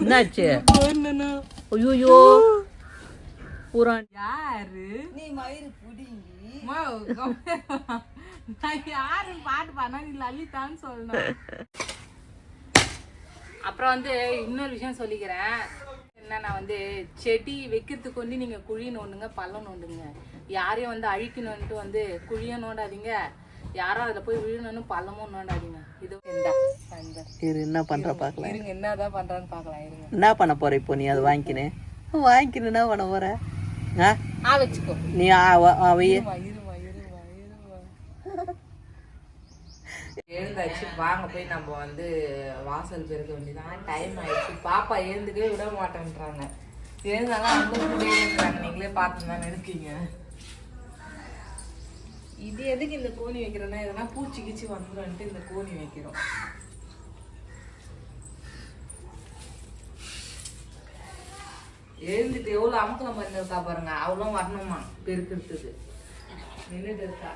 என்னாச்சு? ஐயோ பூரா யாரு? நீ மயிறு புடிங்கி. யாருன்னு பாட்டு பாடினா நீ லலிதான்னு சொல்லணும். அப்புறம் வந்து இன்னொரு விஷயம் சொல்லிக்கிறேன். என்னன்னா வந்து செடி வைக்கிறதுக்கு கொண்டு நீங்க குழி நோண்டுங்க பள்ளம் நோண்டுங்க யாரையும் வந்து அழிக்கணும்ட்டு வந்து குழியும் நோண்டாதீங்க. யாரும் அதுல போய் விழணும்னு பள்ளமும் நோண்டாதீங்க இது இந்தா. இரு என்ன பண்ற பாக்கலாம் இருங்க என்னதான் பண்றான்னு பார்க்கலாம் இருங்க. என்ன பண்ண போற இப்போ நீ? அதை வாங்கிக்கினு. வாங்கிக்கினு என்ன பண்ண போற? ஆ? ஆ வச்சுக்கோ. நீ ஆ- இருமா எழுந்தாச்சு வாங்க போய் நம்ம வந்து வாசல் பெருக்க வேண்டியதான் டைம் ஆயிடுச்சு. பாப்பா எழுந்துக்கவே விட மாட்டேன்றாங்க. எழுந்தாலும் எழுந்துறாங்க நீங்களே பார்த்து தானே இருக்கீங்க. இது எதுக்கு இந்த கோணி வைக்கிறோம்னா எதனா பூச்சி கீச்சி வந்துடும்ட்டு இந்த கோணி வைக்கிறோம். எழுந்துட்டு எவ்வளோ அமுக்கலம் பண்ணிருக்கா பாருங்க. அவ்வளோ வரணுமா? பெருக்கிறதுக்கு நின்றுட்டு இருக்கா?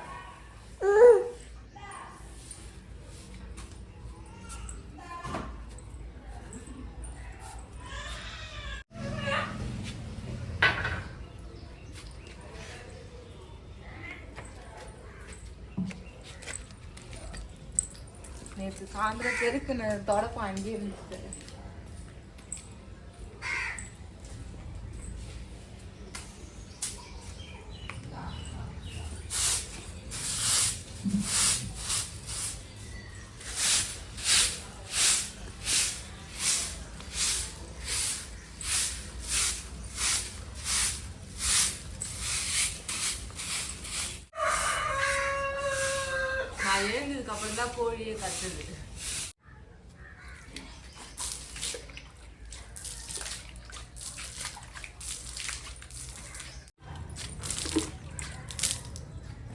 நேற்று சாயந்தரம் பெருக்குன தொடப்பம் அங்கேயே இருந்துச்சு. நான் எழுந்ததுக்கு அப்புறம் தான் கோழியை கத்துது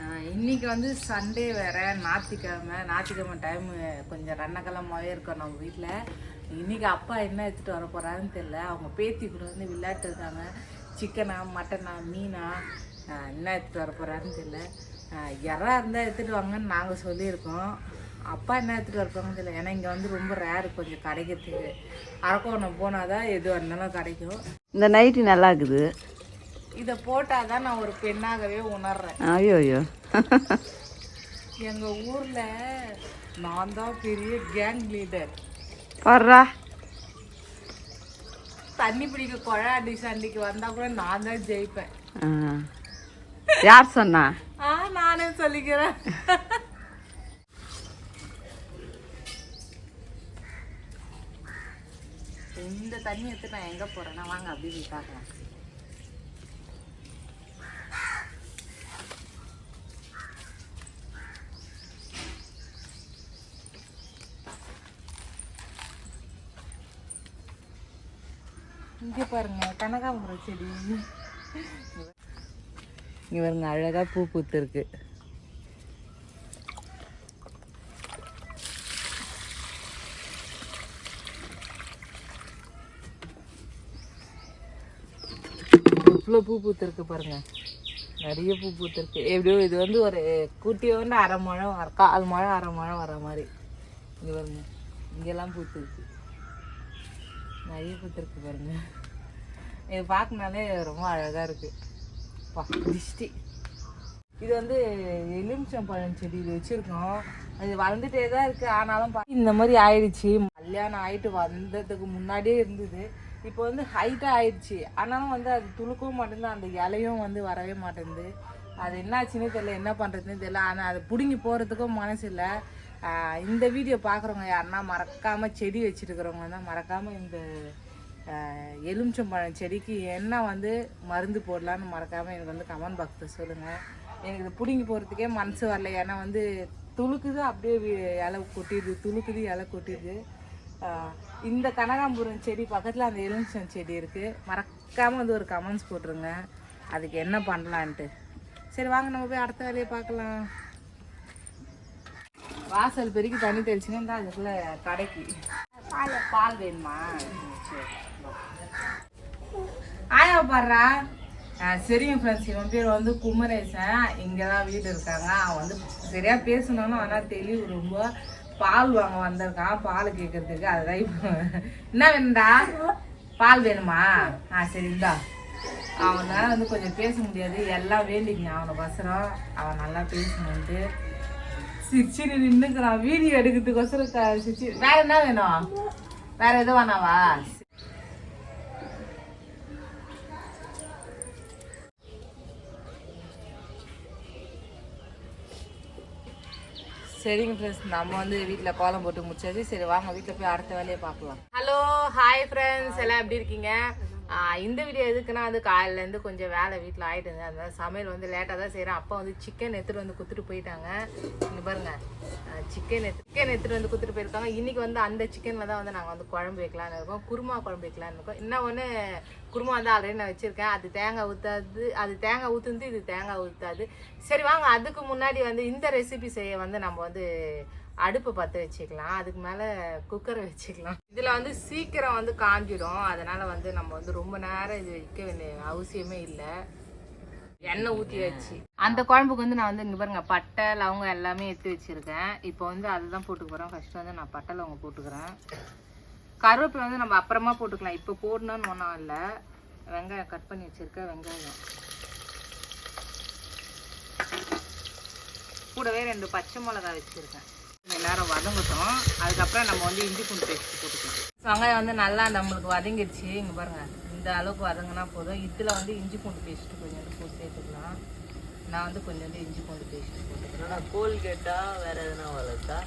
ஆஹ் இன்னைக்கு வந்து சண்டே வேறு ஞாத்திக்கிழமை ஞாத்திக்கிழமை டைமு கொஞ்சம் ரன்னக்கிழமாவே இருக்கோம் நம்ம வீட்டில் இன்றைக்கி அப்பா என்ன எடுத்துகிட்டு வர போகிறாருன்னு தெரில அவங்க பேத்தி கூட வந்து விளையாட்டு இருக்காங்க. சிக்கனா மட்டனா மீனா என்ன எடுத்துகிட்டு வர போகிறாருன்னு தெரியல. யாராக இருந்தால் எடுத்துகிட்டு வாங்கன்னு நாங்கள் சொல்லியிருக்கோம். அப்பா என்ன எடுத்துகிட்டு வரப்பாங்கன்னு தெரியல. ஏன்னா இங்கே வந்து ரொம்ப ரேர் கொஞ்சம் கிடைக்கிறதுக்கு. அரக்கோணம் போனால் தான் எது இருந்தாலும் கிடைக்கும். இந்த நைட்டு நல்லா இருக்குது. இதை போட்டால் தான் நான் ஒரு பெண்ணாகவே உணர்றேன். ஐயோ ஐயோ எங்க ஊர்ல நான் தான் பெரிய கேங் லீடர் பாடுறா தண்ணி பிடிக்க குழா அடி சண்டைக்கு வந்தா கூட நான் தான் ஜெயிப்பேன். யார் சொன்னா? ஆ நானே சொல்லிக்கிறேன். இந்த தண்ணி எடுத்து நான் எங்க போறேன்னா வாங்க அப்படி போய் பார்க்கலாம். இங்கே பாருங்க கனகாம்பரம் செடி. இங்கே பாருங்க அழகாக பூ பூத்துருக்கு. இவ்வளோ பூ பூத்துருக்கு பாருங்க. நிறைய பூ பூத்திருக்கு. எப்படியோ இது வந்து ஒரு குட்டியோண்டு அரை முழம் வர- கால் முழம் அரை முழம் வர மாதிரி. இங்கே பாருங்க இங்கெல்லாம் பூத்துருக்கு. நிறைய பூத்திருக்கு பாருங்க. இது பார்க்கனாலே ரொம்ப அழகாக இருக்குது திருஷ்டி. இது வந்து எலுமிச்சம்பழம் செடி இது வச்சிருக்கோம். அது வளர்ந்துட்டே தான் இருக்குது ஆனாலும் பா- இந்த மாதிரி ஆயிடுச்சு. கல்யாணம் ஆகிட்டு வந்ததுக்கு முன்னாடியே இருந்தது. இப்போ வந்து ஹைட்டாக ஆயிடுச்சு. ஆனாலும் வந்து அது துளுக்கவும் மாட்டேங்குது. அந்த இலையும் வந்து வரவே மாட்டேங்குது. அது என்னாச்சுன்னே தெரியல என்ன பண்ணுறதுன்னு தெரியல. ஆனால் அது பிடுங்கி போகிறதுக்கும் மனசு இல்லை. இந்த வீடியோ பார்க்குறவங்க யாருன்னா மறக்காமல் செடி வச்சுருக்கிறவங்க தான். மறக்காமல் இந்த எலுமிச்சம்பழம் செடிக்கு என்ன வந்து மருந்து போடலான்னு மறக்காமல் எனக்கு வந்து கமெண்ட் பாக்ஸில் சொல்லுங்கள் எனக்கு இது பிடுங்கி போகிறதுக்கே மனசு வரல. ஏன்னா வந்து துளுக்குது அப்படியே இலை கொட்டிடுது. துளுக்குது இலை கொட்டிடுது. இந்த கனகாம்பரம் செடி பக்கத்தில் அந்த எலுமிச்சம் செடி இருக்குது மறக்காமல் வந்து ஒரு கமெண்ட்ஸ் போட்டுருங்க. அதுக்கு என்ன பண்ணலான்ட்டு. சரி வாங்க நம்ம போய் அடுத்த வேலையை பார்க்கலாம். வாசல் பெருக்கி தண்ணி தெளிச்சுன்னா அதுக்குள்ளே கடைக்கு. பால் பால் வேணுமா? சரி. ஆயா பாடுறா சரிங்க ஃப்ரெண்ட்ஸ் இவன் பேர் வந்து குமரேசன். இங்கே தான் வீடு இருக்காங்க. அவன் வந்து சரியாக பேசணும்னு ஆனால் தெளிவு ரொம்ப. பால் வாங்க வந்திருக்கான். பால் கேட்கறதுக்கு அதுதான் இப்போ என்ன வேணும்டா? பால் வேணுமா? ஆ சரி அவனால் வந்து கொஞ்சம் பேச முடியாது. எல்லாம் வேண்டிங்க அவனை வசரம் அவன் நல்லா பேசணுன்ட்டு சிரிச்சுன்னு நின்னுக்கிறான். வீடியோ எடுக்கிறதுக்கோசரம் க- சிரிச்சு வேற என்ன வேணும்? வேற எதுவும் வேணாவா? சரிங்க ஃப்ரெண்ட்ஸ் நம்ம வந்து வீட்டில் கோலம் போட்டு முடிச்சாச்சு. சரி வாங்க வீட்டில் போய் அடுத்த வேலையை பார்க்கலாம் ஹலோ ஹாய் ஃப்ரெண்ட்ஸ் எல்லாம் எப்படி இருக்கீங்க? இந்த வீடியோ எதுக்குன்னா அது காலையிலேருந்து கொஞ்சம் வேலை வீட்டில் ஆகிட்டு இருந்தது அதனால் சமையல் வந்து லேட்டாக தான் செய்கிறேன் அப்போ வந்து சிக்கன் எடுத்துகிட்டு வந்து கொடுத்துட்டு போயிட்டாங்க. இங்கே பாருங்கள் சிக்கன் சிக்கன் எடுத்துகிட்டு வந்து கொடுத்துட்டு போயிருக்காங்க. இன்றைக்கி வந்து அந்த சிக்கனில் தான் வந்து நாங்கள் வந்து குழம்பு வைக்கலான்னு இருக்கோம். குருமா குழம்பு வைக்கலான்னு இருக்கோம். இன்னும் ஒன்று குருமா வந்து ஆல்ரெடி நான் வச்சுருக்கேன். அது தேங்காய் ஊற்றாது அது தேங்காய் ஊற்றுந்து இது தேங்காய் ஊற்றாது சரி வாங்க. அதுக்கு முன்னாடி வந்து இந்த ரெசிபி செய்ய வந்து நம்ம வந்து அடுப்பு பற்ற வச்சுக்கலாம். அதுக்கு மேலே குக்கரை வச்சுக்கலாம். இதில் வந்து சீக்கிரம் வந்து காஞ்சிடும். அதனால் வந்து நம்ம வந்து ரொம்ப நேரம் இது வைக்க வேண்டிய அவசியமே இல்லை. எண்ணெய் ஊற்றி வச்சு. அந்த குழம்புக்கு வந்து நான் வந்து இங்கே பாருங்க பட்டை லவங்கம் எல்லாமே எடுத்து வச்சுருக்கேன். இப்போ வந்து அதுதான் போட்டுக்க போகிறேன் ஃபஸ்ட்டு வந்து நான் பட்டை லவங்கம் போட்டுக்கிறேன். கருவேப்பிலை வந்து நம்ம அப்புறமா போட்டுக்கலாம். இப்போ போடணும்னு ஒன்றும் இல்லை. வெங்காயம் கட் பண்ணி வச்சுருக்கேன் வெங்காயம். கூடவே ரெண்டு பச்சை மிளகாய் வச்சுருக்கேன். நேரம் வதங்கட்டும். அதுக்கப்புறம் நம்ம வந்து இஞ்சி பூண்டு பேஸ்ட் போட்டுக்கலாம். வெங்காயம் வந்து நல்லா நம்மளுக்கு வதங்கிடுச்சு. இங்கே பாருங்க. இந்த அளவுக்கு வதங்கினா போதும். இதில் வந்து இஞ்சி பூண்டு பேஸ்ட் கொஞ்சம் போட்டு சேர்த்துக்கலாம். நான் வந்து கொஞ்சம் இஞ்சி பூண்டு பேஸ்ட் போட்டுக்கிறேன். என்னடா கோல்கேட்டா? வேற எதுனா வளர்த்தா?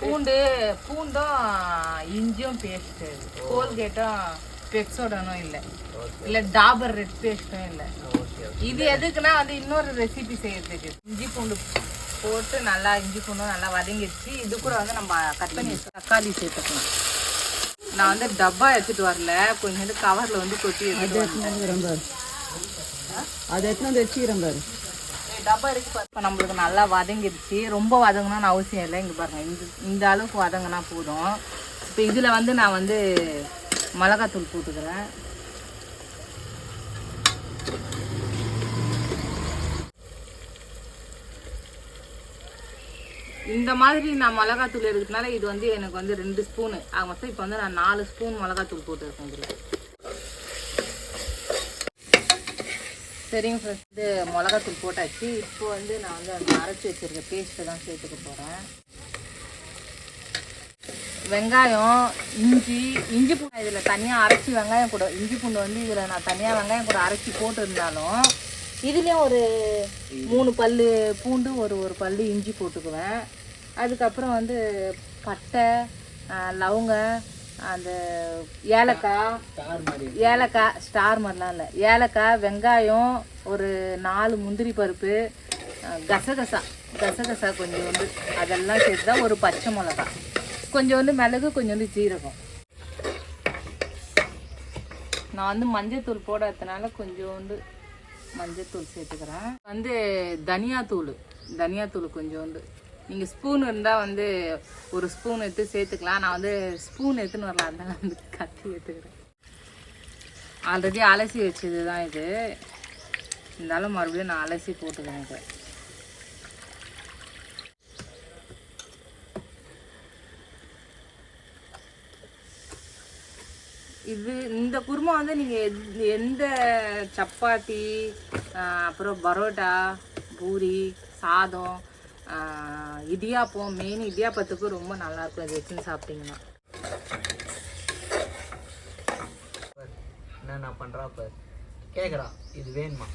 பூண்டு பூண்டும் இஞ்சியும் பேஸ்ட்டு கோல்கேட்டும் பெக்ஸோடனும் இல்லை. இல்லை டாபர் ரெட் பேஸ்ட்டும் இல்லை. இது எதுக்குன்னா வந்து இன்னொரு ரெசிபி செய்யறதுக்கு. இஞ்சி பூண்டு போட்டு நல்லா இஞ்சி பூண்டும் நல்லா வதங்கிடுச்சு. இது கூட வந்து நம்ம கட் பண்ணி தக்காளி சேர்த்துக்கலாம். நான் வந்து டப்பா எடுத்துட்டு வரல. கொஞ்சோண்டு கவர்ல வந்து கொட்டி எடுத்துட்டு வந்தேன். அது எத்தனை வந்து வச்சுக்கிறேன் பாரு. டப்பா இருக்கு பாரு. இப்ப நம்மளுக்கு நல்லா வதங்கிடுச்சு. ரொம்ப வதங்கணும்னு அவசியம் இல்லை. இங்க பாருங்க. இந்த இந்த அளவுக்கு வதங்கினா போதும். இப்போ இதுல வந்து நான் வந்து மிளகாத்தூள் போட்டுக்கிறேன். இந்த மாதிரி நான் மிளகாத்தூள் எடுக்கிறதுனால இது வந்து எனக்கு வந்து ரெண்டு ஸ்பூனு. ஆக மொத்தம் இப்போ வந்து நான் நாலு ஸ்பூன் மிளகாத்தூள் போட்டுருக்கேன் இதில். சரிங்க ஃப்ரெண்ட்ஸ் இது மிளகாத்தூள் போட்டாச்சு. இப்போ வந்து நான் வந்து அந்த அரைச்சி வச்சிருக்க பேஸ்ட்டை தான் சேர்த்துக்க போகிறேன் வெங்காயம் இஞ்சி இஞ்சி பூண்டு இதில் தனியாக அரைச்சி வெங்காயம் கூட இஞ்சி பூண்டு வந்து இதில் நான் தனியாக வெங்காயம் கூட அரைச்சி போட்டிருந்தாலும் இதுலேயும் ஒரு மூணு பல் பூண்டு ஒரு ஒரு பல் இஞ்சி போட்டுக்குவேன். அதுக்கப்புறம் வந்து பட்டை லவங்க அந்த ஏலக்காய் ஏலக்காய் ஸ்டார் மாதிரிலாம் இல்லை. ஏலக்காய் வெங்காயம் ஒரு நாலு முந்திரி பருப்பு கசகசா கசகசா. கசகசா கொஞ்சோண்டு. அதெல்லாம் சேர்த்து தான் ஒரு பச்சை மிளகா. கொஞ்சோண்டு மிளகு கொஞ்சோண்டு ஜீரகம். நான் வந்து மஞ்சத்தூள் போடாததுனால கொஞ்சோண்டு மஞ்சத்தூள் சேர்த்துக்கிறேன். வந்து தனியாத்தூள் தனியாத்தூள் கொஞ்சோண்டு. நீங்கள் ஸ்பூன் இருந்தால் வந்து ஒரு ஸ்பூன் எடுத்து சேர்த்துக்கலாம். நான் வந்து ஸ்பூன் எடுத்துன்னு வரல அதனால வந்து கத்தி எடுத்துக்கிறேன். ஆல்ரெடி அலசி வச்சது தான் இது. இருந்தாலும் மறுபடியும் நான் அலசி போட்டுக்கிறேன் இதை இந்த குருமா வந்து நீங்கள் எந்த சப்பாத்தி அப்புறம் பரோட்டா பூரி சாதம் இடியாப்பம் மெயின் இடியாப்பத்துக்கு ரொம்ப நல்லாயிருக்கும் இது வச்சுன்னு சாப்பிட்டீங்கன்னா. என்ன நான் பண்றா பாரு. கேக்குறா இது வேணுமா?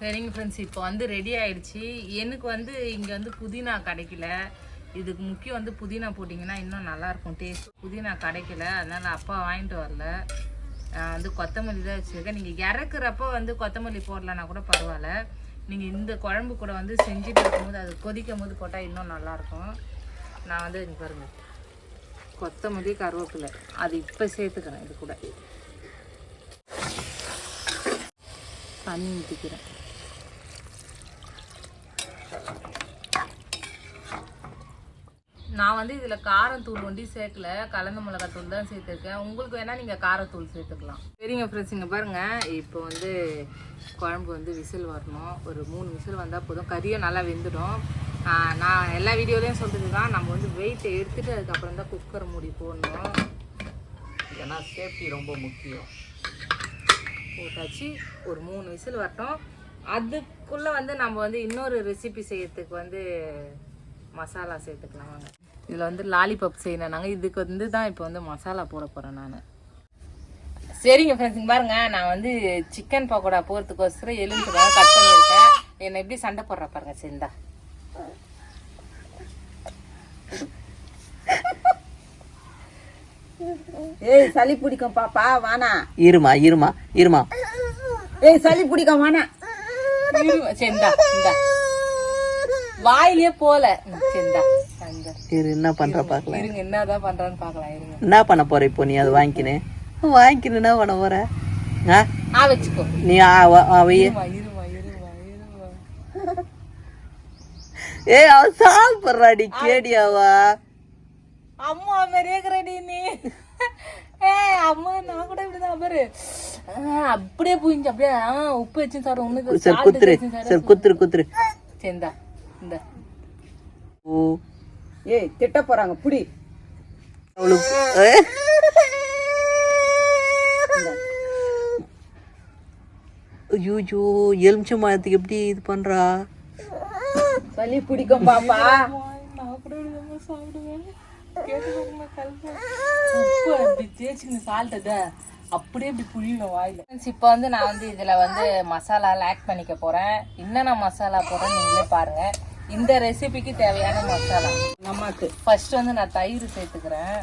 சரிங்க ஃப்ரெண்ட்ஸ் இப்போ வந்து ரெடி ஆயிடுச்சு. எனக்கு வந்து இங்கே வந்து புதினா கிடைக்கல. இதுக்கு முக்கியம் வந்து புதினா போட்டிங்கன்னா இன்னும் நல்லாயிருக்கும் டேஸ்ட் புதினா கிடைக்கல அதனால் அப்பா வாங்கிட்டு வரல. நான் வந்து கொத்தமல்லி தான் வச்சுருக்கேன். நீங்கள் இறக்குறப்போ வந்து கொத்தமல்லி போடலன்னா கூட பரவாயில்ல. நீங்கள் இந்த குழம்பு கூட வந்து செஞ்சுட்டு இருக்கும்போது அது கொதிக்கும் போது போட்டால் இன்னும் நல்லாயிருக்கும். நான் வந்து இங்கே பாருங்க. கொத்தமல்லி கருவேப்பிலை. அது இப்போ சேர்த்துக்கிறேன் இது கூட. தண்ணி ஊற்றிக்கிறேன் நான் வந்து இதில் காரத்தூள் ஒண்டி சேர்க்கல கலந்த மிளகாத்தூள் தான் சேர்த்துருக்கேன். உங்களுக்கு வேணால் நீங்கள் காரத்தூள் சேர்த்துக்கலாம். சரிங்க ஃப்ரெண்ட்ஸ் இங்கே பாருங்கள் இப்போ வந்து குழம்பு வந்து விசில் வரணும். ஒரு மூணு விசில் வந்தால் போதும். கறியும் நல்லா வெந்துடும். நான் எல்லா வீடியோலையும் சொல்றது தான். நம்ம வந்து வெயிட்டை எடுத்துட்டு அதுக்கப்புறம் தான் குக்கர் மூடி போடணும். ஏன்னா சேஃப்டி ரொம்ப முக்கியம். போட்டாச்சு. ஒரு மூணு விசில் வரட்டும். அதுக்குள்ளே வந்து நம்ம வந்து இன்னொரு ரெசிபி செய்யறதுக்கு வந்து மசாலா சேர்த்துக்கலாம் வாங்க. இதில் வந்து லாலிபப் செய்யணும் நாங்கள் இதுக்கு வந்து தான் இப்போ வந்து மசாலா போட போகிறேன் நான். சரிங்க ஃப்ரெண்ட்ஸ் பாருங்க. நான் வந்து சிக்கன் பக்கோடா போகிறதுக்கோசரம் எலுமிச்சை கட் பண்ணியிருக்கேன். என்னை எப்படி சண்டை போடுற பாருங்க சரிந்தா. ஏய் சளி பிடிக்கும் பாப்பா வானா இருமா இருமா இருமா. ஏய் சளி பிடிக்கும் வானா சரிந்தா இந்தா. வாயிலே போல. ம், இரு என்ன பண்ற பார்க்கலாம் இருங்க என்னதான் பண்றான்னு பார்க்கலாம் இருங்க. என்ன பண்ண போற இப்போ நீ? அதை வாங்கிக்கினு. வாங்கிக்கினு என்ன பண்ண போற? ஆ? ஆ வச்சுக்கோ. நீ ஆ- அவைய ஏய் அவ சாப்பிட்றாடி கேடியாவா? அம்மா மாதிரியே இருக்கிறடி நீ. ஏ அம்மா நான் கூட இப்படிதான் பாரு அப்படியே புரிஞ்சு அப்படியே உப்பு வச்சு சரி குத்துரு. சரி குத்துரு குத்துரு. சரிந்தா இந்த. ஓ. ஏய் திட்ட போறாங்க புடி? ஐயோயோ எலுமிச்சை மரத்துக்கு எப்படி இது பண்றா? சளி பிடிக்கும் பாப்பா. அப்படியே இப்படி புழியும் வாயில. இப்போ வந்து நான் வந்து இதுல வந்து மசாலா ஆட் பண்ணிக்க போறேன். என்னென்ன மசாலா போடுறேன் நீங்களே பாருங்க. இந்த ரெசிபிக்கு தேவையான மசாலா அம்மாக்கு ஃபர்ஸ்ட் வந்து நான் தயிர் சேர்த்துக்கிறேன்.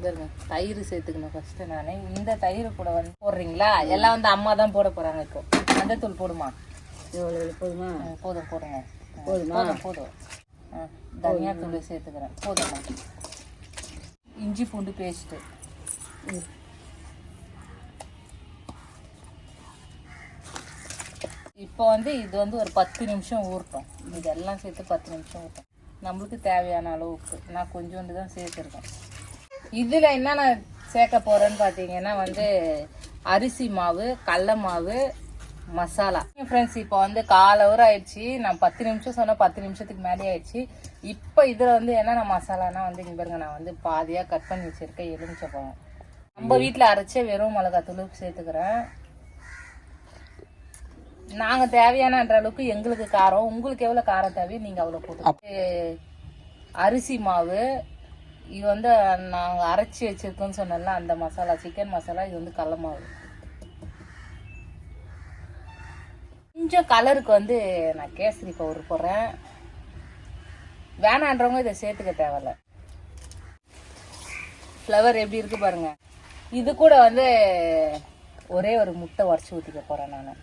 இருங்க, தயிர் சேர்த்துக்கணும் ஃபர்ஸ்ட் நானே. இந்த தயிர் கூட வந்து போடுறீங்களா? எல்லாம் வந்து அம்மா தான் போட போறாங்க இப்போ. மஞ்சத்தூள் போடுமா? எவ்வளோ போதுமா? போதும் போடுங்க. போதுமா? போதும் தனியா தூள் சேர்த்துக்கிறேன். போதும்? இஞ்சி பூண்டு பேஸ்ட்டு. இப்போ வந்து இது வந்து ஒரு பத்து நிமிஷம் ஊறட்டும். இதெல்லாம் சேர்த்து பத்து நிமிஷம் ஊறட்டும். நம்மளுக்கு தேவையான அளவுக்கு. நான் கொஞ்சோண்டு தான் சேர்த்துருக்கேன். இதில் என்னென்ன சேர்க்க போகிறேன்னு பார்த்தீங்கன்னா வந்து அரிசி மாவு கடல மாவு மசாலா. ஃப்ரெண்ட்ஸ் இப்போ வந்து கால் ஹவர் ஆயிடுச்சு. நான் பத்து நிமிஷம் சொன்னேன் பத்து நிமிஷத்துக்கு மேலே ஆயிடுச்சு. இப்போ இதில் வந்து என்னென்ன மசாலானா வந்து இங்க பாருங்க நான் வந்து பாதியாக கட் பண்ணி வச்சிருக்கேன். எலுமிச்சை பழம். நம்ம வீட்டில் அரைச்ச வெறும் மிளகாத்தூள் சேர்த்துக்கிறேன். நாங்க தேவையானன்ற அளவுக்கு எங்களுக்கு காரம் உங்களுக்கு எவ்வளவு காரம் தேவையோ நீங்க அவ்வளவு போட்டு அரிசி மாவு இது வந்து நாங்க அரைச்சி வச்சிருக்கோம்னு சொன்னேன்ல அந்த மசாலா சிக்கன் மசாலா இது வந்து கடல மாவு. கொஞ்சம் கலருக்கு வந்து நான் கேசரி பவுடர் போடுறேன். வேணான்றவங்க இதை சேர்த்துக்க தேவையில்ல. ஃப்ளவர் எப்படி இருக்கு பாருங்க. இது கூட வந்து ஒரே ஒரு முட்டை உடச்சி ஊற்றிக்க போறேன் நான்.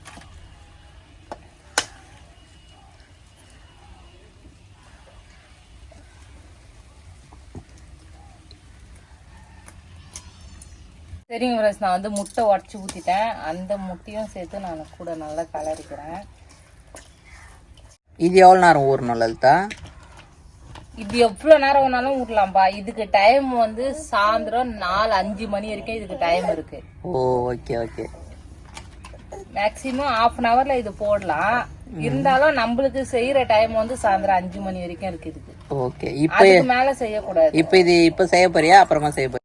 சரிங்க ஃப்ரெண்ட்ஸ் நான் வந்து முட்டை உடச்சி ஊற்றிட்டேன் அந்த முட்டையும் சேர்த்து நான் கூட நல்லா கலரிக்கிறேன். இது எவ்வளோ நேரம் ஊறணும் லலிதா? இது எவ்வளோ நேரம் வேணாலும் ஊறலாம்ப்பா இதுக்கு டைம் வந்து சாயந்தரம் நாலு அஞ்சு மணி வரைக்கும் இதுக்கு டைம் இருக்கு. ஓ okay okay maximum half an ஹவர்ல இது போடலாம். இருந்தாலும் நம்மளுக்கு செய்யற டைம் வந்து சாயந்தரம் அஞ்சு மணி வரைக்கும் இருக்கு இதுக்கு. ஓகே இப்போ மேல செய்யக்கூடாது. இப்போ இது இப்போ செய்ய போறியா? அப்புறமா செய்ய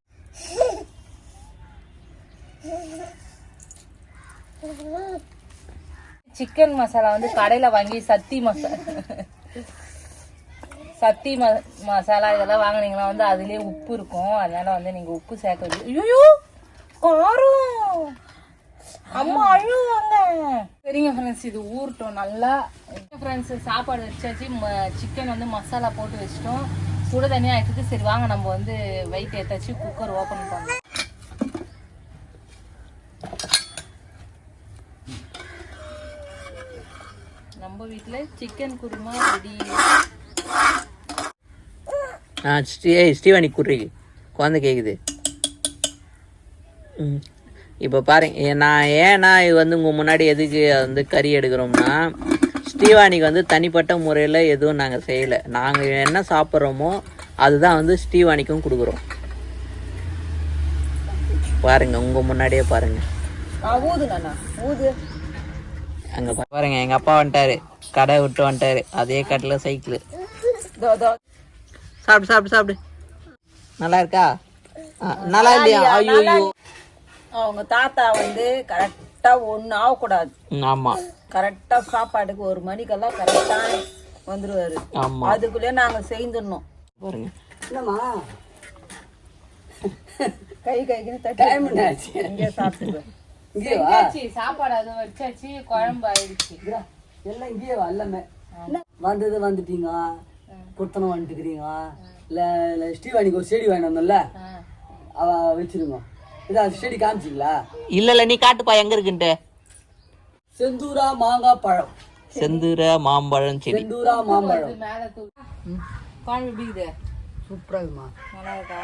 சிக்கன் மசாலா வந்து கடையில் வாங்கி சத்தி மசாலா சத்தி ம மசாலா இதெல்லாம் வாங்கினீங்கன்னா வந்து அதுலேயே உப்பு இருக்கும். அதனால வந்து நீங்கள் உப்பு சேர்க்க வேண்டிய ஐயோ காரம்! அம்மா அழுவாங்க. சரிங்க ஃப்ரெண்ட்ஸ் இது ஊறட்டும். நல்லா ஃப்ரெண்ட்ஸ் சாப்பாடு வச்சாச்சு. சிக்கன் வந்து மசாலா போட்டு வச்சிட்டோம். சுட தனியாக ஆயிட்டு சரி வாங்க நம்ம வந்து வெயிட் ஏற்றாச்சு குக்கர் ஓப்பன் பண்ணலாம். நம்ம வீட்டில் சிக்கன் குருமா ரெடி ஆ ஸ்ரீ ஏய் ஸ்ரீவாணி குர்ரி குழந்தை கேட்குது ம். இப்போ பாருங்க நான் ஏன்னா இது வந்து உங்கள் முன்னாடி எதுக்கு வந்து கறி எடுக்கிறோம்னா ஸ்ரீவாணிக்கு வந்து தனிப்பட்ட முறையில் எதுவும் நாங்கள் செய்யலை. நாங்கள் என்ன சாப்பிட்றோமோ அதுதான் வந்து ஸ்ரீவாணிக்கும் கொடுக்குறோம். பாருங்க உங்கள் முன்னாடியே பாருங்க. ஆ ஊது நானா? ஊது. அங்கே பாருங்க எங்கள் அப்பா வந்துட்டாரு. கடை விட்டு வந்துட்டாரு. அதே கட்டில் சைக்கிள். தோ தோ சாப்பிடு சாப்பிடு சாப்பிடு. நல்லா இருக்கா? நல்லா இல்லையா? ஐயோ அவங்க தாத்தா வந்து கரெக்டா ஒண்ணு ஆகக்கூடாது. ஆமா. கரெக்டா சாப்பாட்டுக்கு ஒரு மணிக்கெல்லாம் கரெக்டா வந்துருவாரு. ஆமா. அதுக்குள்ளே நாங்க செய்துடணும். பாருங்க. என்னம்மா? கை கைக்குன்னு தட்டி இங்கே சாப்பிட்டுக்குவேன் செஞ்சாச்சு சாப்பாடு அது வச்சாச்சு குழம்பு ஆயிடுச்சு. எல்லாம் இங்கேயே வா எல்லாமே. வந்தது வந்துட்டீங்க புத்தனம் வந்துட்டுக்கிறீங்க இல்லை இல்லை ஸ்ரீவாணிக்கு ஒரு செடி வாங்கி வந்தோம்ல? அவ வச்சிருங்க இதான் செடி காமிச்சிங்களா? இல்ல இல்ல நீ காட்டுப்பா எங்க இருக்குன்ட்டு. செந்தூரா மாங்காய் பழம். செந்தூர மாம்பழம் செடி. செந்தூரா மாம்பழம். குழம்பு இது சூப்பராகுமா நல்லா இருக்கா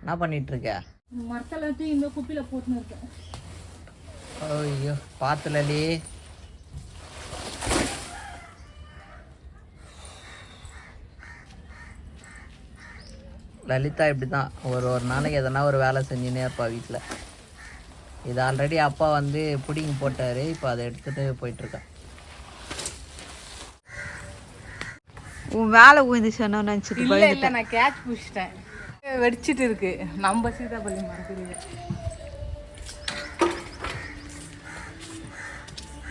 என்ன பண்ணிட்டு இருக்க மரத்தெல்லாம் தூக்கி இந்த குப்பியில போட்டுன்னு இருக்கேன். ஐயோ பார்த்து லலி லலிதா இப்படி தான் ஒரு ஒரு நாளைக்கு எதனா ஒரு வேலை செஞ்சுனே இருப்பா வீட்டில் இது ஆல்ரெடி அப்பா வந்து புடிங்கி போட்டாரு இப்போ அதை எடுத்துட்டு போயிட்டு இருக்கா உன் வேலை ஊந்து சொன்ன நினச்சிட்டு இல்ல இல்ல நான் கேட்ச் பிடிச்சிட்டேன். வெடிச்சிட்டு இருக்கு. நம்ம சீதாப்பள்ளி மரத்துல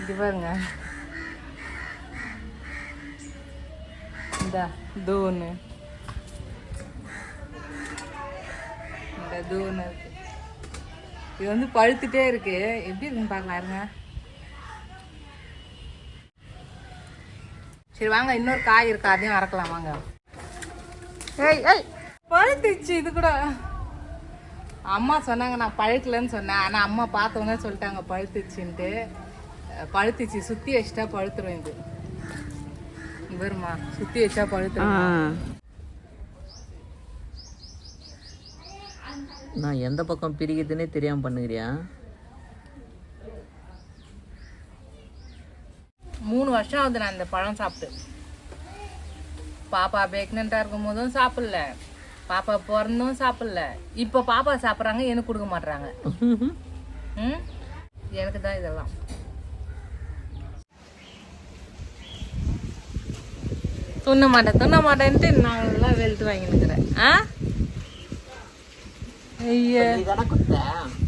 இது பாருங்க. இந்த தூணு இந்த தூணு இருக்கு. இது வந்து பழுத்துட்டே இருக்கு. எப்படி இருக்குன்னு பார்க்கலாம் இருங்க சரி வாங்க. இன்னொரு காய் இருக்கு? அதையும் அறக்கலாம். வாங்க. ஏய் ஏய். பழுத்துச்சு இது கூட. அம்மா சொன்னாங்க நான் பழுக்கலன்னு சொன்னேன். ஆனால் அம்மா பார்த்தவங்க சொல்லிட்டாங்க பழுத்துச்சுன்ட்டு பழுத்துச்சு சுற்றி வச்சுட்டா பழுத்துரும் இது. வருமா சுற்றி வச்சா பழுத்துரும்? நான் எந்த பக்கம் பிரிக்குதுன்னே தெரியாம பண்ணுகிறியா? மூணு வருஷம் ஆகுது நான் இந்த பழம் சாப்பிட்டு. பாப்பா பிரெக்னெண்ட்டாக இருக்கும் போதும் சாப்பிடல. பாப்பா பிறந்தும் சாப்பிடல. இப்போ பாப்பா சாப்பிட்றாங்க எனக்கு கொடுக்க மாட்றாங்க. ம்? எனக்கு தான் இதெல்லாம். துண்ண மாட்டேன் துண்ண மாட்டேன்ட்டு நல்லா வெளுத்து வாங்கினுக்கிறேன் ஆ? ஐயா.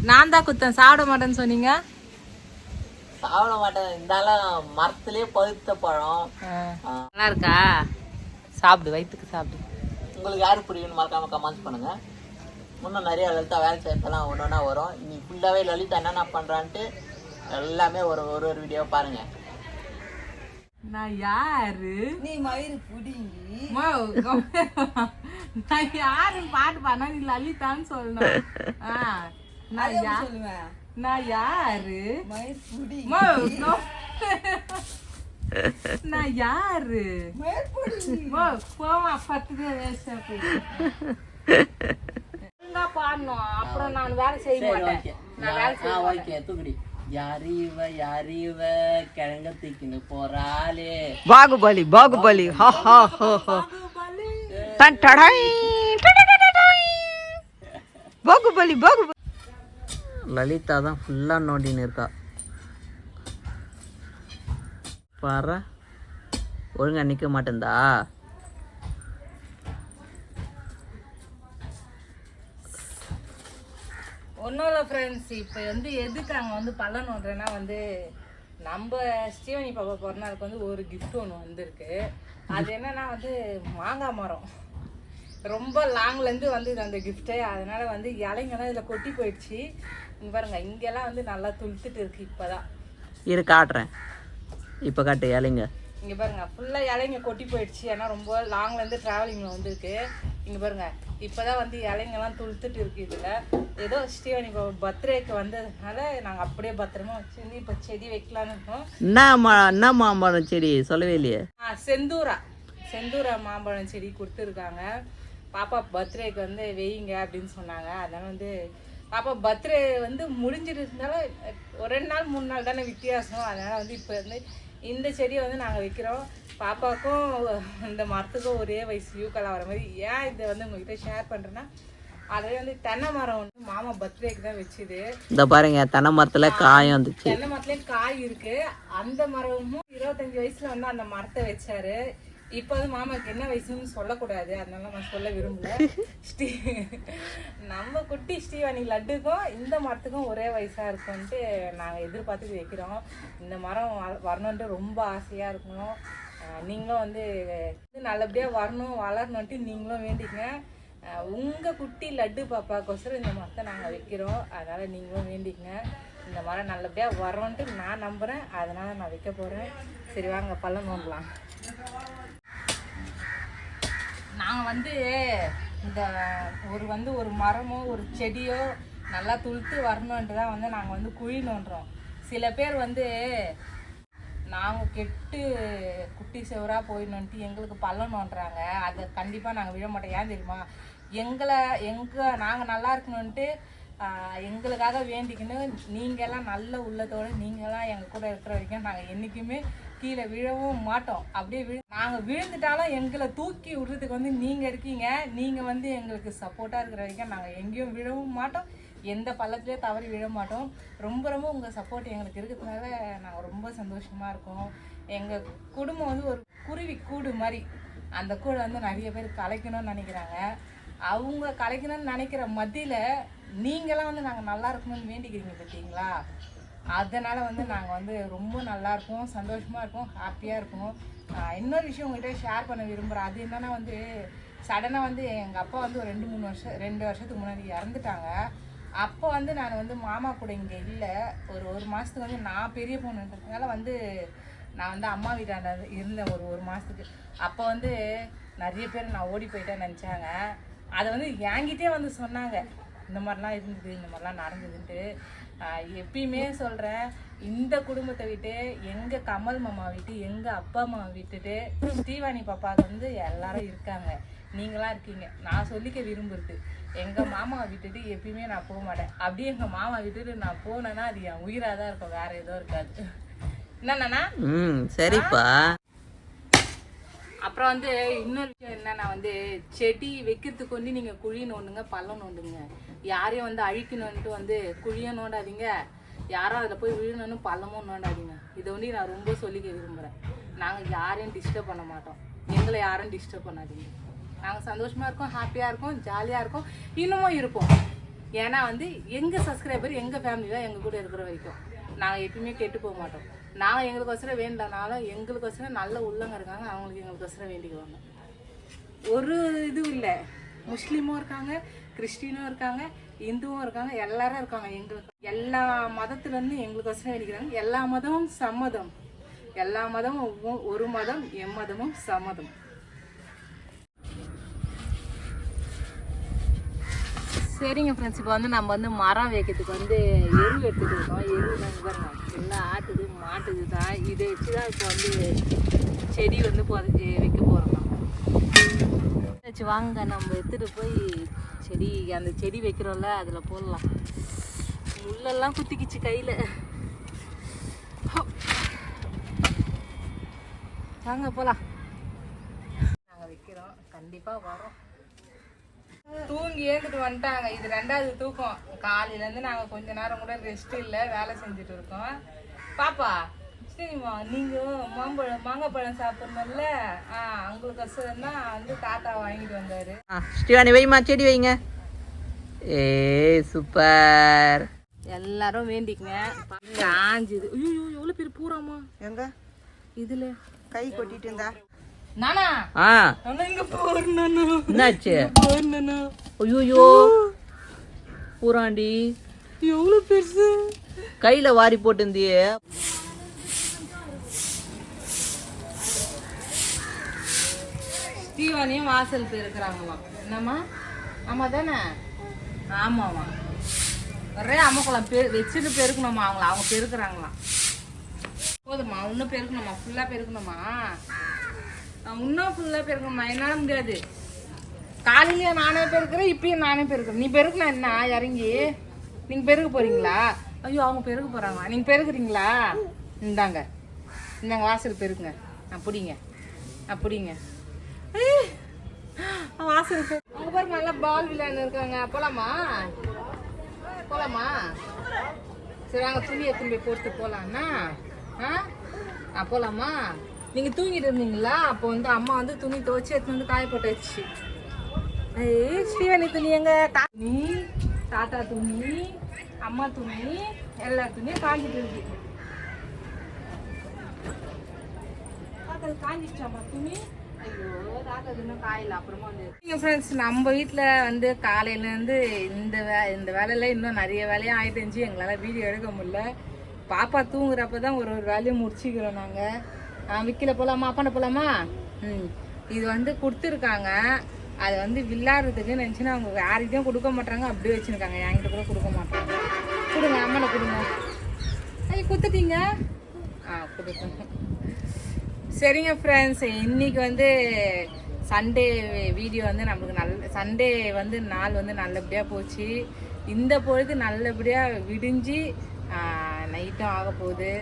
நான் தான் குத்தேன். சாப்பிட மாட்டேன்னு சொன்னீங்க? சாப்பிட மாட்டேன். இருந்தாலும் மரத்துலயே பழுத்த பழம். நல்லா இருக்கா? சாப்பிடு வயிற்றுக்கு சாப்பிடு. உங்களுக்கு யாரு பிடிக்கும்னு மறக்காம கமெண்ட்ஸ் பண்ணுங்க. இன்னும் நிறைய லலிதா வேலை செய்யறதெல்லாம் ஒன்று ஒன்றா வரும். இன்னைக்கு ஃபுல்லாகவே லலிதா என்னென்ன பண்ணுறான்ட்டு எல்லாமே ஒரு ஒரு ஒரு வீடியோ பாருங்க. நான் யாரு? நீ மயிறு புடிங்கி. நான் யாருன்னு பாட்டு பாடினா நீ லலிதான்னு சொல்லணும். நான் யா- சொல்லுவேன்? நான் யாரு? மயிறு புடி. அம்மா, கம்முனு. நான் யாரு? போம்மா, பத்து பேர். ஒழுங்கா பாடணும். அப்புறம் நான் வேலை செய்ய மாட்டேன். நான் வேலை செய்ய ஓகே தூக்குடி. யாரு இவ யாரு இவ கிழங்க தூக்கின்னு போறாளே. பாகுபலி பாகுபலி ஹா ஹா ஹா ஹா. டன் டடாய். பாகுபலி பாகுபலி லலிதா தான் ஃபுல்லாக நோண்டின்னு இருக்கா. பாரு ஒழுங்கா நிற்க மாட்டேந்தா ஒன்றும் இல்லை ஃப்ரெண்ட்ஸ் இப்போ வந்து எதுக்கு அங்கே வந்து பள்ளம் நோண்டுறேன்னா வந்து நம்ம ஸ்ரீவனி பாப்பா பிறந்தநாளுக்கு வந்து ஒரு gift ஒன்று வந்திருக்கு. அது என்னன்னா வந்து மாங்காய் மரம். ரொம்ப லாங்லேருந்து வந்தது அந்த கிஃப்ட்டு அதனால வந்து இலைங்கெல்லாம் இதில் கொட்டி போயிடுச்சு. இங்க பாருங்க இங்கெல்லாம் வந்து நல்லா துளுத்துட்டு இருக்கு இப்போதான். இரு காட்டுறேன். இப்போ காட்டு இலைங்க. இங்கே பாருங்க ஃபுல்லாக இலைங்க கொட்டி போயிடுச்சு. ஏன்னா ரொம்ப லாங்லேருந்து ட்ராவலிங்கில் வந்திருக்கு. இங்கே பாருங்க இப்போதான் வந்து இலைங்கெல்லாம் துளுத்துட்டு இருக்கு இதில். ஏதோ ஸ்ரீவனி பர்த்டேக்கு வந்ததுனால நாங்கள் அப்படியே பத்திரமா வச்சிருந்து இப்போ செடி வைக்கலான்னு இருக்கோம். என்ன மா என்ன மாம்பழம் செடி? சொல்லவே இல்லையே. ஆ செந்தூரா. செந்தூரா மாம்பழம் செடி கொடுத்துருக்காங்க. பாப்பா பர்த்டேக்கு வந்து வெய்யுங்க அப்படின்னு சொன்னாங்க. அதனால வந்து பாப்பா பர்த்டே வந்து முடிஞ்சிட்டு இருந்தாலும் ஒரு ரெண்டு நாள் மூணு நாள் தானே வித்தியாசம். அதனால வந்து இப்போ வந்து இந்த செடியை வந்து நாங்கள் வைக்கிறோம். பாப்பாவுக்கும் இந்த மரத்துக்கும் ஒரே வயசு யூக்கெல்லாம் வர மாதிரி. ஏன் இதை வந்து உங்ககிட்ட ஷேர் பண்ணுறேன்னா அதே வந்து தென்னை மரம் வந்து மாமா பர்த்டேக்கு தான் வச்சுது. இந்த பாருங்க தென்னை மரத்துல காயம் வந்துச்சு. தென்னை மரத்துலயும் காய் இருக்கு. அந்த மரமும் இருபத்தஞ்சு வயசுல வந்து அந்த மரத்தை வச்சாரு. இப்போ அது மாமாக்கு என்ன வயசுன்னு சொல்லக்கூடாது அதனால நான் சொல்ல விரும்பல. ஸ்ரீ நம்ம குட்டி ஸ்ரீவாணி லட்டுக்கும் இந்த மரத்துக்கும் ஒரே வயசாக இருக்கும்ட்டு நாங்கள் எதிர்பார்த்து வைக்கிறோம். இந்த மரம் வ- வரணுன்ட்டு ரொம்ப ஆசையாக இருக்கணும். நீங்களும் வந்து இது வரணும் வளரணுன்ட்டு நீங்களும் வேண்டிக்கங்க. உங்கள் குட்டி லட்டு பாப்பாக்கோசரம் இந்த மரத்தை நாங்கள் வைக்கிறோம். அதனால் நீங்களும் வேண்டிக்கங்க. இந்த மரம் நல்லபடியாக வரோன்ட்டு நான் நம்புகிறேன் அதனால் நான் வைக்க போகிறேன் சரி வாங்க பழம் நோண்டலாம் நாங்கள் வந்து இந்த ஒரு வந்து ஒரு மரமோ ஒரு செடியோ நல்லா துளுத்து வரணுன்ட்டு தான் வந்து நாங்கள் வந்து குழி நோண்டுறோம். சில பேர் வந்து நாங்கள் கெட்டு குட்டி செவராக போயிடணுன்ட்டு எங்களுக்கு பள்ளம் நோண்டுறாங்க. அதை கண்டிப்பாக நாங்கள் விழ மாட்டோம். ஏன் தெரியுமா? எங்களை எங்கள் நாங்கள் நல்லா இருக்கணுன்ட்டு எங்களுக்காக வேண்டிக்கின்னு நீங்கள்லாம் நல்ல உள்ளத்தோடு நீங்களாம் எங்கள் கூட இருக்கிற வரைக்கும் நாங்கள் என்றைக்குமே கீழே விழவும் மாட்டோம். அப்படியே விழு நாங்கள் விழுந்துட்டாலும் எங்களை தூக்கி விடுறதுக்கு வந்து நீங்கள் இருக்கீங்க. நீங்கள் வந்து எங்களுக்கு சப்போர்ட்டாக இருக்கிற வரைக்கும் நாங்கள் எங்கேயும் விழவும் மாட்டோம். எந்த பள்ளத்துலேயும் தவறி விழ மாட்டோம். ரொம்ப ரொம்ப உங்கள் சப்போர்ட் எங்களுக்கு இருக்கிறதுனால நாங்கள் ரொம்ப சந்தோஷமாக இருக்கோம். எங்கள் குடும்பம் வந்து ஒரு குருவி கூடு மாதிரி. அந்த கூடை வந்து நிறைய பேர் கலைக்கணும்னு நினைக்கிறாங்க. அவங்க கலைக்கணும்னு நினைக்கிற மத்தியில் நீங்களாம் வந்து நாங்கள் நல்லா இருக்கணும்னு வேண்டிக்கிறீங்க பார்த்தீங்களா? அதனால் வந்து நாங்கள் வந்து ரொம்ப நல்லா இருப்போம் சந்தோஷமாக இருப்போம் ஹாப்பியாக இருப்போம் இன்னொரு விஷயம் உங்கள்கிட்ட ஷேர் பண்ண விரும்புகிறேன் அது என்னன்னா வந்து சடனாக வந்து எங்கள் அப்பா வந்து ஒரு ரெண்டு மூணு வருஷம் ரெண்டு வருஷத்துக்கு முன்னாடி இறந்துட்டாங்க. அப்போ வந்து நான் வந்து மாமா கூட இங்கே இல்லை. ஒரு ஒரு மாதத்துக்கு வந்து நான் பெரிய பொண்ணுன்றதுனால வந்து நான் வந்து அம்மா வீட்டாண்ட இருந்தேன் ஒரு ஒரு மாதத்துக்கு அப்போ வந்து நிறைய பேர் நான் ஓடி போயிட்டேன்னு நினச்சாங்க. அதை வந்து என்கிட்டே வந்து சொன்னாங்க. இந்த மாதிரிலாம் இருந்தது இந்த மாதிரிலாம் நடந்ததுன்ட்டு. எப்பயுமே சொல்கிறேன் இந்த குடும்பத்தை விட்டு எங்கள் கமல் மாமா விட்டு எங்கள் அப்பா அம்மா விட்டுட்டு ஸ்ரீவாணி பாப்பாவுக்கு வந்து எல்லாரும் இருக்காங்க. நீங்களாம் இருக்கீங்க. நான் சொல்லிக்க விரும்புறது எங்கள் மாமாவை விட்டுட்டு எப்பயுமே நான் போக மாட்டேன். அப்படியே எங்கள் மாமா விட்டுட்டு நான் போனேன்னா அது என் உயிராக தான் இருக்கும். வேற எதுவும் இருக்காது. என்னண்ணா ம் சரிப்பா. அப்புறம் வந்து இன்னொரு விஷயம் என்னன்னா வந்து செடி வைக்கிறதுக்கு வந்து நீங்க குழி நோண்டுங்க பள்ளம் நோண்டுங்க. யாரையும் வந்து அழிக்கணும்ட்டு வந்து குழியும் நோண்டாதீங்க. யாரும் அதில் போய் விழுணும்னு பள்ளமும் நோண்டாதீங்க. இதை வந்து நான் ரொம்ப சொல்லிக்க விரும்புகிறேன் நாங்கள் யாரையும் டிஸ்டர்ப் பண்ண மாட்டோம். எங்களை யாரும் டிஸ்டர்ப் பண்ணாதீங்க. நாங்கள் சந்தோஷமாக இருக்கோம் ஹாப்பியாக இருக்கோம் ஜாலியாக இருக்கோம் இன்னமும் இருப்போம். ஏன்னா வந்து எங்கள் சப்ஸ்கிரைபர் எங்கள் ஃபேமிலி தான் எங்கள் கூட இருக்கிற வரைக்கும். நாங்கள் எப்பயுமே கெட்டு போக மாட்டோம். நாங்கள் எங்களுக்கோசரம் வேண்டனாலும் எங்களுக்கோசரம் நல்ல உள்ளவங்க இருக்காங்க அவங்களுக்கு எங்களுக்கோசரம் வேண்டிக்குவாங்க. ஒரு இதுவும் இல்லை. முஸ்லீமும் இருக்காங்க கிறிஸ்டினும் இருக்காங்க இந்துவும் இருக்காங்க எல்லாரும் இருக்காங்க. எங்களுக்கு எல்லா மதத்துலேருந்து எங்களுக்கோசரம் வேண்டிக்கிறாங்க. எல்லா மதமும் சம்மதம். எல்லா மதமும் ஒவ்வொ- ஒரு மதம் எம்மதமும் சம்மதம். சரிங்க ஃப்ரெண்ட்ஸ் இப்போ வந்து நம்ம வந்து மரம் வைக்கிறதுக்கு வந்து எரு எடுத்துகிட்டு இருக்கோம். எரு நாங்கள் பாருங்க எல்லாம் ஆட்டுது மாட்டுது தான். இதை வச்சு தான் இப்போ வந்து செடி வந்து பொத- வைக்க போகிறோம் வச்சு வாங்க நம்ம எடுத்துகிட்டு போய் செடி அந்த செடி வைக்கிறோம்ல அதில் போடலாம். முள்ளெல்லாம் குத்திக்கிச்சு கையில். வாங்க போகலாம் நாங்கள் வைக்கிறோம். கண்டிப்பாக வரோம். தூங்கி ஏந்துட்டு வந்துட்டாங்க. இது ரெண்டாவது தூக்கம். காலையில இருந்து நாங்க கொஞ்ச நேரம் கூட ரெஸ்ட் இல்ல வேலை செஞ்சுட்டு இருக்கோம். பாப்பா சரிம்மா நீங்க மாம்பழம் மாங்காய் பழம் சாப்பிடணும்ல? ஆ உங்களுக்கு கஷ்டம் தான் வந்து தாத்தா வாங்கிட்டு வந்தாரு. ஆ ஸ்ரீவாணி வைமா செடி வைங்க. ஏ சூப்பர். எல்லாரும் வேண்டிக்கங்க. காஞ்சுது ஐயோ எவ்வளவு பேர் பூராமா எங்க? இதுல. கை கொட்டிட்டு இருந்தா? நானா? ஆ. இங்க என்னாச்சு? பூராண்டி எவ்வளவு பெருசு? கையில வாரி போட்டிருந்தியே. தீவானியும் வாசல் பெருக்கிறாங்களாம் என்னம்மா? ஆமா தானே? ஆமாம்மா. ஒரே அம்மக்குளம் பெரு வச்சுட்டு பெருக்கணுமா அவங்கள. அவங்க பெருக்குறாங்களாம். போதுமா இன்னும் பெருக்கணுமா ஃபுல்லாக பெருக்கணுமா இன்னும் ஃபுல்லாக பெருக்கணுமா என்னால் முடியாது. காலையிலேயே நானே பெருக்கிறேன் இப்பயும் நானே பெருக்கிறேன். நீ பெருக்கணும் என்ன? இறங்கி. நீங்கள் பெருக்க போகிறீங்களா ஐயோ அவங்க பெருக்க போகிறாங்களா நீங்கள் பெருக்குறீங்களா இந்தாங்க. இந்தாங்க வாசல் பெருக்குங்க. அப்படிங்க அப்படிங்க வாசல் அவங்க பாருங்க நல்லா பால் விளையாண்டு இருக்காங்க. போலாமா? போலாமா? சரி வாங்க துணியை திரும்பி போட்டு போலாம்னா ஆ? ஆ போலாமா? நீங்க தூங்கிட்டு இருந்தீங்களா? அப்போ வந்து அம்மா வந்து துணி துவைச்சு எடுத்து வந்து காய போட்டு வச்சு ஏய் ஸ்ரீவனி துணி எங்க? துணி தாத்தா துணி அம்மா துணி எல்லா துணியும் காஞ்சிட்டு இருக்கு. தாத்தா காஞ்சிச்சாமா துணி? வந்து ஃப்ரெண்ட்ஸ் நம்ம வீட்டில் வந்து காலையிலேருந்து இந்த வே இந்த வேலையில இன்னும் நிறைய வேலையும் ஆகிட்டு இருந்துச்சு எங்களால் வீடியோ எடுக்க முடியல. பாப்பா தூங்குறப்ப தான் ஒரு ஒரு வேலையும் முடிச்சுக்கிறோம் நாங்கள் விற்கில போகலாமா அப்பாண்ட போகலாமா ம். இது வந்து கொடுத்துருக்காங்க. அது வந்து வில்லாடுறதுக்கு நினச்சினா அவங்க யாருக்கிட்டையும் கொடுக்க மாட்டாங்க. அப்படியே வச்சுருக்காங்க. என்கிட்ட கூட கொடுக்க மாட்டாங்க. கொடுங்க அம்மனை கொடுங்க. ஐய கொடுத்துட்டீங்க ஆ கொடுத்தேன் சரிங்க ஃப்ரெண்ட்ஸ் இன்றைக்கி வந்து சண்டே வீடியோ வந்து நம்மளுக்கு நல்ல சண்டே வந்து நாள் வந்து நல்லபடியாக போச்சு. இந்த பொழுது நல்லபடியாக விடிஞ்சு நைட்டும் ஆக போகுது.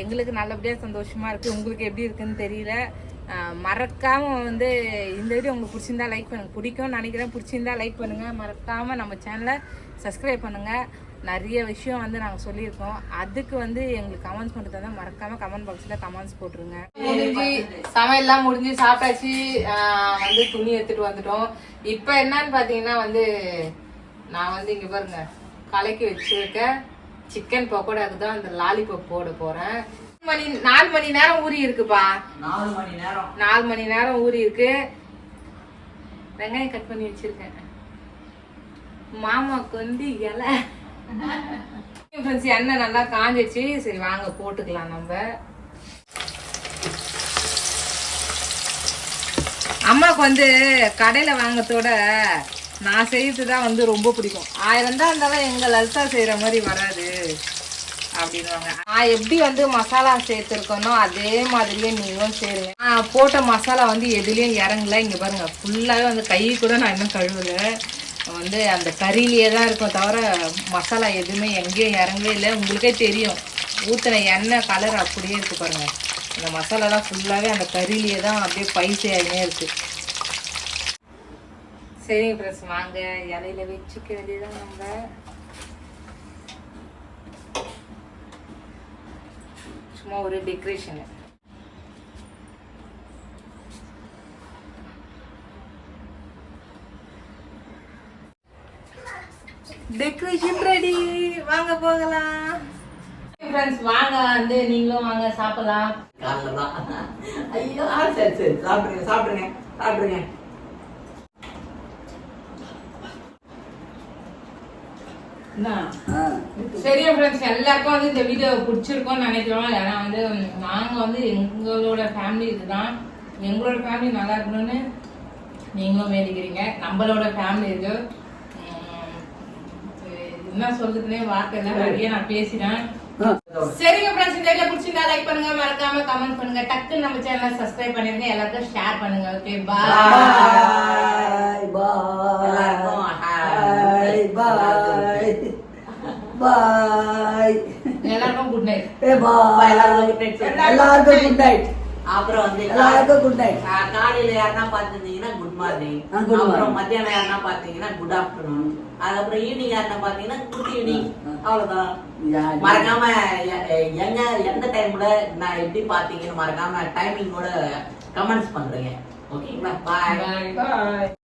எங்களுக்கு நல்லபடியாக சந்தோஷமாக இருக்குது உங்களுக்கு எப்படி இருக்குன்னு தெரியல. மறக்காமல் வந்து இந்த வீடியோ உங்களுக்கு பிடிச்சிருந்தா லைக் பண்ணுங்க. பிடிக்கும்னு நினைக்கிறேன். பிடிச்சிருந்தா லைக் பண்ணுங்கள் மறக்காமல் நம்ம சேனலை சப்ஸ்கிரைப் பண்ணுங்கள் நிறைய விஷயம் வந்து நாங்கள் சொல்லியிருக்கோம். அதுக்கு வந்து எங்களுக்கு கமெண்ட்ஸ் பண்ணுறது தான் மறக்காமல் கமெண்ட் பாக்ஸில் கமெண்ட்ஸ் போட்டுருங்க. முடிஞ்சு சமையல்லாம் முடிஞ்சு சாப்பிட்டாச்சு. வந்து துணி எடுத்துகிட்டு வந்துட்டோம். இப்போ என்னன்னு பார்த்தீங்கன்னா வந்து நான் வந்து இங்கே பாருங்க கலக்கி வச்சுருக்கேன். சிக்கன் பக்கோடாக்கு தான் அந்த லாலிபப் போட போகிறேன் மணி நாலு மணி நேரம் ஊறி இருக்குப்பா. நாலு மணி நேரம். நாலு மணி நேரம் ஊறி இருக்கு. வெங்காயம் கட் பண்ணி வச்சிருக்கேன். மாமாக்கு வந்து இலை. ஃப்ரெண்ட்ஸ் எண்ணெய் நல்லா காஞ்சிச்சு. சரி வாங்க போட்டுக்கலாம் நம்ம. அம்மாவுக்கு வந்து கடையில் வாங்கத்தோட நான் செய்யறது தான் வந்து ரொம்ப பிடிக்கும். ஆயிரம் தான் இருந்தாலும் எங்கள் லலிதா செய்கிற மாதிரி வராது அப்படின்வாங்க நான் எப்படி வந்து மசாலா சேர்த்துருக்கனோ அதே மாதிரியே நீங்களும் சேருங்க. நான் போட்ட மசாலா வந்து எதுலேயும் இறங்கல. இங்கே பாருங்கள் ஃபுல்லாகவே வந்து கை கூட நான் இன்னும் கழுவலை. வந்து அந்த கறியிலேயே தான் இருக்கும் தவிர மசாலா எதுவுமே எங்கேயும் இறங்கவே இல்லை. உங்களுக்கே தெரியும் ஊற்றின எண்ணெய் கலர் அப்படியே இருக்குது பாருங்கள் அந்த மசாலாலாம் ஃபுல்லாகவே அந்த கறியிலேயே தான் அப்படியே பைசே இருக்குது சரிங்க ஃப்ரெண்ட்ஸ் வாங்க இலையில வச்சுக்க வேண்டியதான் நம்ம சும்மா ஒரு டெக்கரேஷனு டெக்கரேஷன் ரெடி வாங்க போகலாம். ஃப்ரெண்ட்ஸ் வாங்க வந்து நீங்களும் வாங்க சாப்பிடலாம். ஐயோ சரி சாப்பிடுங்க சாப்பிடுங்க சாப்பிடுங்க என்ன ஆ. சரியா ஃப்ரெண்ட்ஸ் எல்லாருக்கும் வந்து இந்த வீடியோ பிடிச்சிருக்கோம்னு நினைக்கிறோம். ஏன்னா வந்து நாங்கள் வந்து எங்களோட ஃபேமிலி இதுதான். எங்களோட ஃபேமிலி நல்லா இருக்கணும்னு நீங்களும் வேண்டிக்கிறீங்க. நம்மளோட ஃபேமிலி இது. என்ன சொல்றதுனே வார்த்தை இல்லை. நிறைய நான் பேசினேன். சரிங்க ஃப்ரெண்ட்ஸ் இந்த வீடியோ பிடிச்சிருந்தா லைக் பண்ணுங்க. மறக்காம கமெண்ட் பண்ணுங்க. டக்குன்னு நம்ம சேனலை சப்ஸ்கிரைப் பண்ணிருங்க. எல்லாருக்கும் ஷேர் பண்ணுங்க ஓகே பாய் Bye. Bye. எல்லாருக்கும் Bye. எல்லாருக்கும் குட் நைட் Hey, bye. எல்லாருக்கும் good night. சொல்லு. எல்லாருக்கும் குட் நைட் அப்புறம் வந்து எல்லாருக்கும் குட் நைட் காலையில யாருன்னா பார்த்துருந்தீங்கன்னா குட் மார்னிங் ஆ, good morning. அப்புறம் மத்தியானம் யாருன்னா பார்த்தீங்கன்னா குட் ஆஃப்டர்நூன் அதுக்கப்புறம் ஈவினிங் யாருன்னா பார்த்தீங்கன்னா குட் ஈவினிங் அவ்வளவுதான். மறக்காம எங்க எந்த டைம்ல நான் எப்படி பார்த்தீங்கன்னு மறக்காம டைமிங்கோட கமெண்ட்ஸ் பண்றீங்க. ஓகேங்களா பாய் பாய் பாய்